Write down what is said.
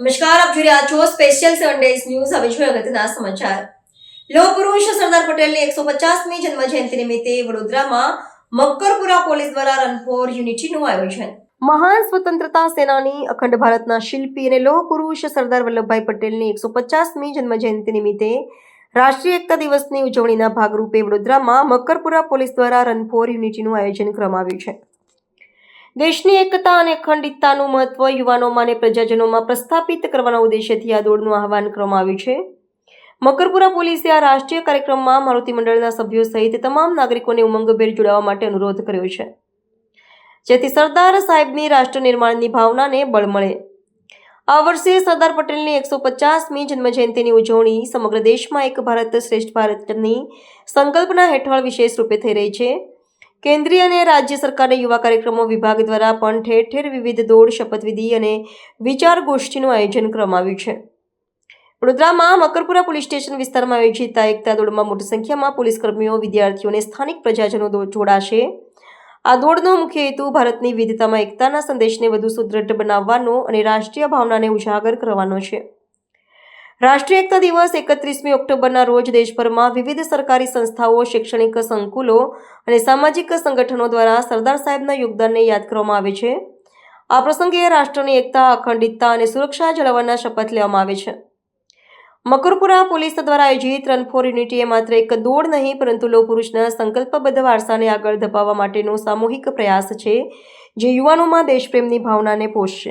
નમસ્કાર, આપ જોઈ રહ્યા છો સ્પેશિયલ સેવન ન્યૂઝ હવે જોઈએ અગત્યના સમાચાર. લોહ પુરુષ સરદાર પટેલની એકસો પચાસમી જન્મ જયંતિ નિમિત્તે વડોદરામાં મક્કરપુરા પોલીસ દ્વારા રન ફોર યુનિટીનું આયોજન. મહાન સ્વતંત્રતા સેનાની અખંડ ભારતના શિલ્પી અને લોહ પુરુષ સરદાર વલ્લભભાઈ પટેલની એકસો પચાસમી જન્મ જયંતિ નિમિત્તે રાષ્ટ્રીય એકતા દિવસની ઉજવણીના ભાગરૂપે વડોદરામાં મકરપુરા પોલીસ દ્વારા રન ફોર યુનિટીનું આયોજન કરવામાં આવ્યું છે. દેશની એકતા અને અખંડિતતાનું મહત્વ યુવાનોમાં અને પ્રજાજનોમાં પ્રસ્થાપિત કરવાના ઉદ્દેશ્યથી આ દોડનું આહવાન કરવામાં આવ્યું છે. મકરપુરા પોલીસે આ રાષ્ટ્રીય કાર્યક્રમમાં મારુતિ મંડળના સભ્યો સહિત તમામ નાગરિકોને ઉમંગભેર જોડાવા માટે અનુરોધ કર્યો છે. જેથી સરદાર સાહેબની રાષ્ટ્ર નિર્માણની ભાવનાને બળ મળે. આ વર્ષે સરદાર પટેલની એકસો પચાસમી જન્મજયંતિની ઉજવણી સમગ્ર દેશમાં એક ભારત શ્રેષ્ઠ ભારતની સંકલ્પના હેઠળ વિશેષ રૂપે થઈ રહી છે. કેન્દ્રીય અને રાજ્ય સરકારના યુવા કાર્યક્રમો વિભાગ દ્વારા પણ ઠેર ઠેર વિવિધ દોડ, શપથવિધિ અને વિચાર ગોષ્ઠીનું આયોજન કરવામાં છે. વડોદરામાં મકરપુરા પોલીસ સ્ટેશન વિસ્તારમાં આયોજિત આ એકતા દોડમાં મોટી સંખ્યામાં પોલીસ કર્મીઓ વિદ્યાર્થીઓ અને સ્થાનિક પ્રજાજનો જોડાશે. આ દોડનો મુખ્ય હેતુ ભારતની વિવિધતામાં એકતાના સંદેશને વધુ સુદૃઢ બનાવવાનો અને રાષ્ટ્રીય ભાવનાને ઉજાગર કરવાનો છે. રાષ્ટ્રીય એકતા દિવસ એકત્રીસમી ઓક્ટોબરના રોજ દેશભરમાં વિવિધ સરકારી સંસ્થાઓ, શૈક્ષણિક સંકુલો અને સામાજિક સંગઠનો દ્વારા સરદાર સાહેબના યોગદાનને યાદ કરવામાં આવે છે. આ પ્રસંગે રાષ્ટ્રની એકતા, અખંડિતતા અને સુરક્ષા જાળવવાના શપથ લેવામાં આવે છે. મકરપુરા પોલીસ દ્વારા આયોજિત રન ફોર યુનિટી એ માત્ર એક દોડ નહીં, પરંતુ લો પુરુષના સંકલ્પબદ્ધ વારસાને આગળ ધપાવવા માટેનો સામૂહિક પ્રયાસ છે, જે યુવાનોમાં દેશપ્રેમની ભાવનાને પોષશે.